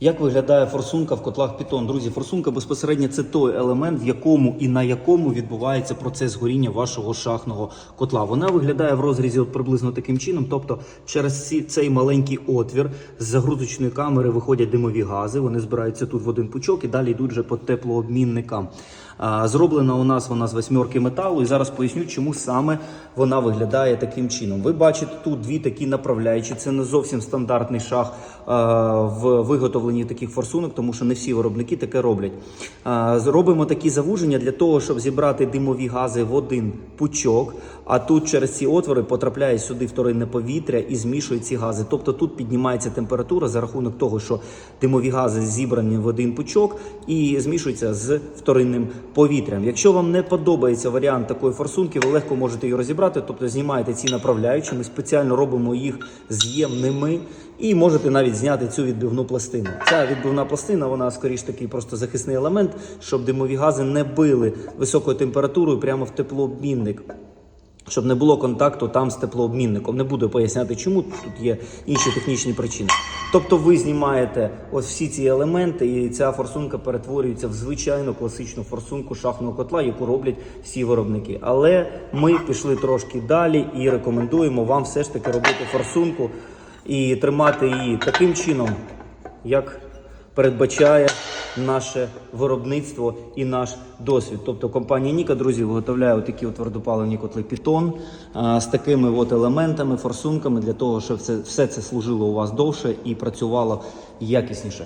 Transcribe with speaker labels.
Speaker 1: Як виглядає форсунка в котлах Python? Друзі, форсунка безпосередньо це той елемент, в якому і на якому відбувається процес горіння вашого шахного котла. Вона виглядає в розрізі от приблизно таким чином. Тобто, через цей маленький отвір з загрузочної камери виходять димові гази. Вони збираються тут в один пучок і далі йдуть вже по теплообмінникам. Зроблена у нас вона з восьмерки металу, і зараз поясню, чому саме вона виглядає таким чином. Ви бачите тут дві такі направляючі. Це не зовсім стандартний шах в виготовленні таких форсунок, тому що не всі виробники таке роблять. Зробимо такі завуження для того, щоб зібрати димові гази в один пучок. А тут через ці отвори потрапляє сюди вторинне повітря і змішує ці гази. Тобто тут піднімається температура за рахунок того, що димові гази зібрані в один пучок і змішуються з вторинним повітрям. Якщо вам не подобається варіант такої форсунки, ви легко можете її розібрати, тобто знімаєте ці направляючі. Ми спеціально робимо їх з'ємними. І можете навіть зняти цю відбивну пластину. Ця відбивна пластина, вона скоріш такий просто захисний елемент, щоб димові гази не били високою температурою прямо в теплообмінник. Щоб не було контакту там з теплообмінником. Не буду поясняти, чому тут є інші технічні причини. Тобто ви знімаєте ось всі ці елементи, і ця форсунка перетворюється в звичайну класичну форсунку шахного котла, яку роблять всі виробники. Але ми пішли трошки далі і рекомендуємо вам все ж таки робити форсунку і тримати її таким чином, як передбачає наше виробництво і наш досвід. Тобто компанія Ніка, друзі, виготовляє такі от твердопаливні котли Пітон з такими от елементами, форсунками для того, щоб це, все це служило у вас довше і працювало якісніше.